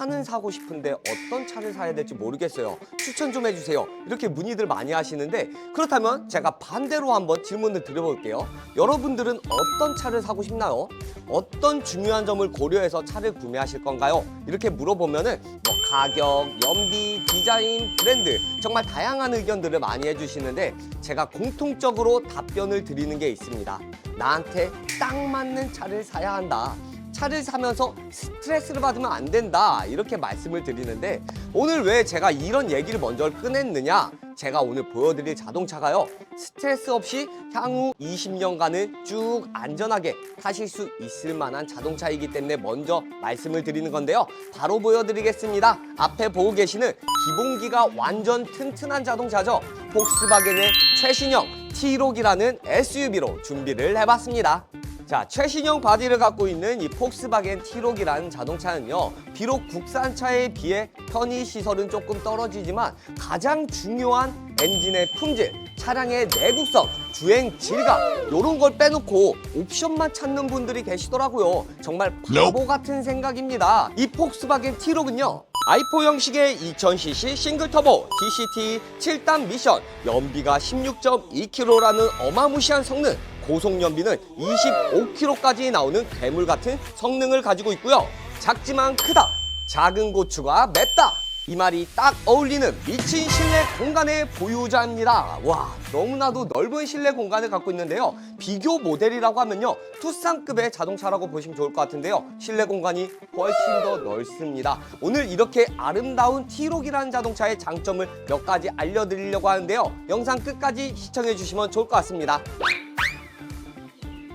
차는 사고 싶은데 어떤 차를 사야 될지 모르겠어요. 추천 좀 해주세요. 이렇게 문의들 많이 하시는데 그렇다면 제가 반대로 한번 질문을 드려볼게요. 여러분들은 어떤 차를 사고 싶나요? 어떤 중요한 점을 고려해서 차를 구매하실 건가요? 이렇게 물어보면은 뭐 가격, 연비, 디자인, 브랜드 정말 다양한 의견들을 많이 해주시는데 제가 공통적으로 답변을 드리는 게 있습니다. 나한테 딱 맞는 차를 사야 한다. 차를 사면서 스트레스를 받으면 안 된다. 이렇게 말씀을 드리는데 오늘 왜 제가 이런 얘기를 먼저 꺼냈느냐? 제가 오늘 보여드릴 자동차가요. 스트레스 없이 향후 20년간은 쭉 안전하게 타실 수 있을 만한 자동차이기 때문에 먼저 말씀을 드리는 건데요. 바로 보여드리겠습니다. 앞에 보고 계시는 기본기가 완전 튼튼한 자동차죠. 폭스바겐의 최신형 T-록이라는 SUV로 준비를 해봤습니다 자, 최신형 바디를 갖고 있는 이 폭스바겐 T-록이라는 자동차는요, 비록 국산차에 비해 편의 시설은 조금 떨어지지만 가장 중요한 엔진의 품질, 차량의 내구성, 주행 질감 이런 걸 빼놓고 옵션만 찾는 분들이 계시더라고요. 정말 바보 같은 생각입니다. 이 폭스바겐 T-록은요. i4 형식의 2000cc 싱글 터보 DCT 7단 미션 연비가 16.2km라는 어마무시한 성능 고속 연비는 25km까지 나오는 괴물 같은 성능을 가지고 있고요. 작지만 크다. 작은 고추가 맵다. 이 말이 딱 어울리는 미친 실내 공간의 보유자입니다. 와, 너무나도 넓은 실내 공간을 갖고 있는데요. 비교 모델이라고 하면요. 투싼급의 자동차라고 보시면 좋을 것 같은데요. 실내 공간이 훨씬 더 넓습니다. 오늘 이렇게 아름다운 T-록이라는 자동차의 장점을 몇 가지 알려드리려고 하는데요. 영상 끝까지 시청해 주시면 좋을 것 같습니다.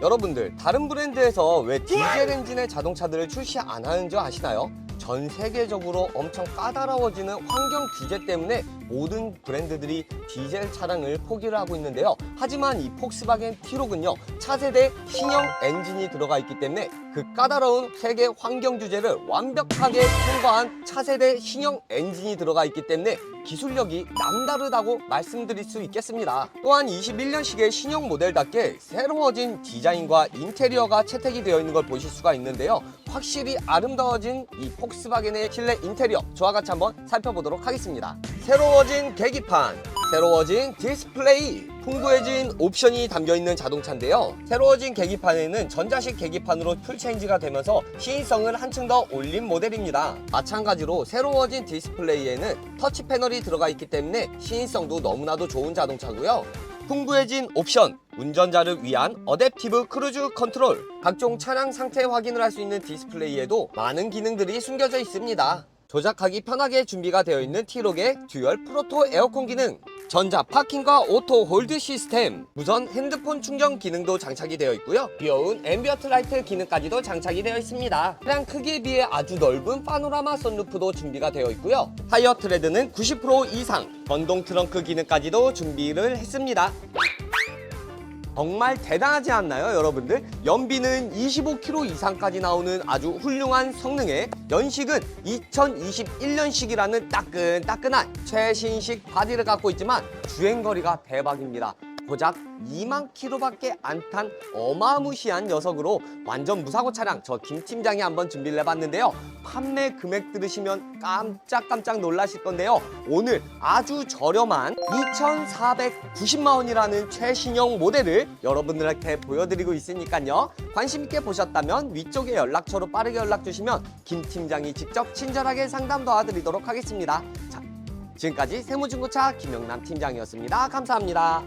여러분들 다른 브랜드에서 왜 디젤 엔진의 자동차들을 출시 안 하는 줄 아시나요? 전 세계적으로 엄청 까다로워지는 환경 규제 때문에 모든 브랜드들이 디젤 차량을 포기를 하고 있는데요. 하지만 이 폭스바겐 T-록은요 차세대 신형 엔진이 들어가 있기 때문에 그 까다로운 세계 환경 규제를 완벽하게 통과한 차세대 신형 엔진이 들어가 있기 때문에 기술력이 남다르다고 말씀드릴 수 있겠습니다. 또한 21년식의 신형 모델답게 새로워진 디자인과 인테리어가 채택이 되어 있는 걸 보실 수가 있는데요. 확실히 아름다워진 이 폭스바겐의 실내 인테리어 저와 같이 한번 살펴보도록 하겠습니다. 새로워진 계기판, 새로워진 디스플레이, 풍부해진 옵션이 담겨있는 자동차인데요. 새로워진 계기판에는 전자식 계기판으로 풀체인지가 되면서 시인성을 한층 더 올린 모델입니다. 마찬가지로 새로워진 디스플레이에는 터치 패널이 들어가 있기 때문에 시인성도 너무나도 좋은 자동차고요. 풍부해진 옵션, 운전자를 위한 어댑티브 크루즈 컨트롤, 각종 차량 상태 확인을 할 수 있는 디스플레이에도 많은 기능들이 숨겨져 있습니다. 조작하기 편하게 준비가 되어 있는 T-록의 듀얼 프로토 에어컨 기능, 전자 파킹과 오토 홀드 시스템, 무선 핸드폰 충전 기능도 장착이 되어 있고요. 귀여운 앰비어트 라이트 기능까지도 장착이 되어 있습니다. 차량 크기에 비해 아주 넓은 파노라마 선루프도 준비가 되어 있고요. 타이어 트레드는 90% 이상, 전동 트렁크 기능까지도 준비를 했습니다. 정말 대단하지 않나요, 여러분들? 연비는 25km 이상까지 나오는 아주 훌륭한 성능에 연식은 2021년식이라는 따끈따끈한 최신식 바디를 갖고 있지만 주행거리가 대박입니다. 고작 2만 킬로밖에 안 탄 어마무시한 녀석으로 완전 무사고 차량 저 김 팀장이 한번 준비를 해봤는데요. 판매 금액 들으시면 깜짝깜짝 놀라실 건데요. 오늘 아주 저렴한 2,490만 원이라는 최신형 모델을 여러분들한테 보여드리고 있으니까요. 관심 있게 보셨다면 위쪽에 연락처로 빠르게 연락 주시면 김 팀장이 직접 친절하게 상담 도와드리도록 하겠습니다. 자, 지금까지 세무중고차 김영남 팀장이었습니다. 감사합니다.